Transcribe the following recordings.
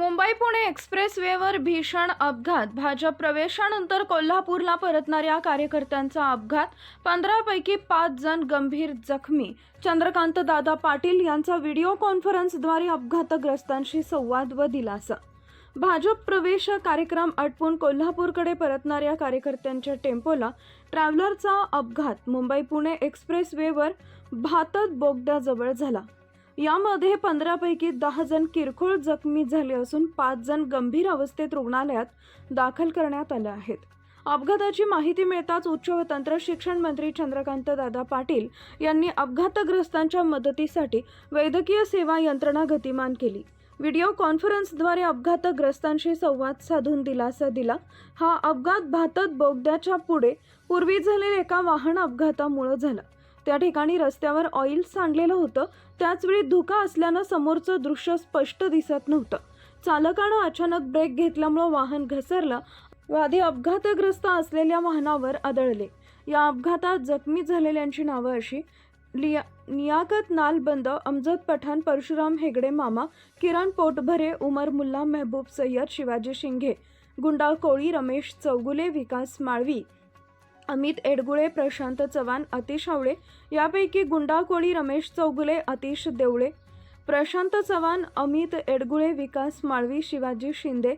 Mumbai Pune express वेवर भीषण अपघात. भाजप प्रवेशानंतर कोल्हापूरला परतणाऱ्या कार्यकर्त्यांचा अपघात. पंधरापैकी पाच जण गंभीर जखमी. चंद्रकांत दादा पाटील यांचा व्हिडिओ कॉन्फरन्सद्वारे अपघातग्रस्तांशी संवाद व दिलासा. भाजप प्रवेश कार्यक्रम आटपून कोल्हापूरकडे परतणाऱ्या कार्यकर्त्यांच्या टेम्पोला ट्रॅव्हलरचा अपघात. मुंबई पुणे एक्सप्रेस वेवर भातत बोगद्याजवळ झाला. यामध्ये पंधरापैकी दहा जण किरकोळ जखमी झाले असून पाच जण गंभीर अवस्थेत रुग्णालयात दाखल करण्यात आले आहेत. अपघाताची माहिती मिळताच उच्च व तंत्र शिक्षण मंत्री चंद्रकांत दादा पाटील यांनी अपघातग्रस्तांच्या मदतीसाठी वैद्यकीय सेवा यंत्रणा गतिमान केली. व्हिडिओ कॉन्फरन्सद्वारे अपघातग्रस्तांशी संवाद साधून दिलासा दिला. हा अपघात भातत बोगद्याच्या पुढे पूर्वी झालेल्या एका वाहन अपघातामुळे झाला. त्या ठिकाणी रस्त्यावर ऑइल सांडलेलं होतं. त्याचवेळी धुका असल्यानं समोरचं दृश्य स्पष्ट दिसत नव्हतं. चालकानं अचानक ब्रेक घेतल्यामुळं वाहन घसरलं. व आधी अपघातग्रस्त असलेल्या वाहनावर आदळले. या अपघातात जखमी झालेल्यांची नावं अशी. लिया नियाकत नालबंद अमजद पठाण परशुराम हेगडे मामा किरण पोटभरे उमर मुल्ला मेहबूब सय्यद शिवाजी शिंगे गुंडाळ कोळी रमेश चौगुले विकास माळवी अमित एडगुळे प्रशांत चव्हाण अतिश आवळे यापैकी गुंडाकोळी रमेश चौगुले अतिश देवळे. प्रशांत चव्हाण अमित एडगुळे विकास माळवी शिवाजी शिंदे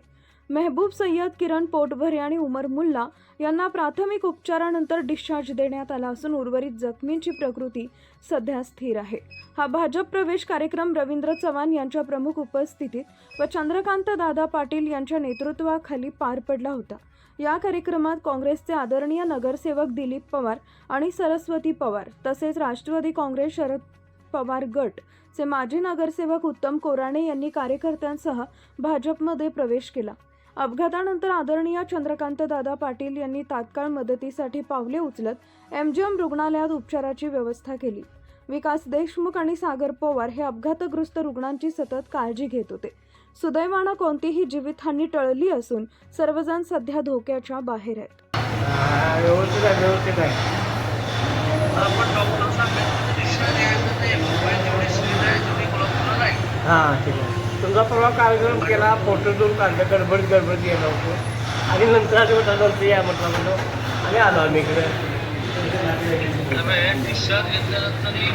मेहबूब सय्यद किरण पोटभरे आणि उमर मुल्ला यांना प्राथमिक उपचारानंतर डिस्चार्ज देण्यात आला असून उर्वरित जखमींची प्रकृती सध्या स्थिर आहे. हा भाजप प्रवेश कार्यक्रम रवींद्र चव्हाण यांच्या प्रमुख उपस्थितीत व चंद्रकांत दादा पाटील यांच्या नेतृत्वाखाली पार पडला होता. या कार्यक्रमात काँग्रेसचे आदरणीय नगरसेवक दिलीप पवार आणि सरस्वती पवार तसेच राष्ट्रवादी काँग्रेस शरद पवार गट चे माजी नगरसेवक उत्तम कोराणे यांनी कार्यकर्त्यांसह भाजपमध्ये प्रवेश केला. अपघातानंतर आदरणीय चंद्रकांत दादा पाटील यांनी तात्काळ मदतीसाठी पावले उचलत एमजीएम रुग्णालयात उपचाराची व्यवस्था केली. विकास देशमुख आणि सागर पवार हे अपघातग्रस्त रुग्णांची सतत काळजी घेत होते. सुदैवानं कोणतीही जीवितहानी टळली असून सर्वजण सध्या धोक्याच्या बाहेर आहेत. हा, व्यवस्थित आहे. व्यवस्थित आहे. हां ठीक आहे. तुमचा परवा कार्यक्रम केला फोटो देऊन काढलं गडबड गडबड गेला होतो. आणि नंतर आधी म्हटलं नंतर या म्हटलं म्हणलो आणि आलो आम्ही इकडे. डिस्चार्ज घेतल्यानंतरही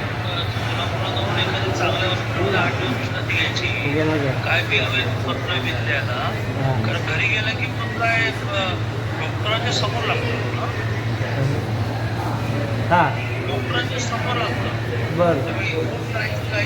चांगल्या आठ दिवस घ्यायची घ्या काय बी हवे पत्र विद्याला कारण घरी गेलं की मग काय डॉक्टरांच्या समोर लागतं हां. डॉक्टरांच्या समोर लागतं. बरं. काही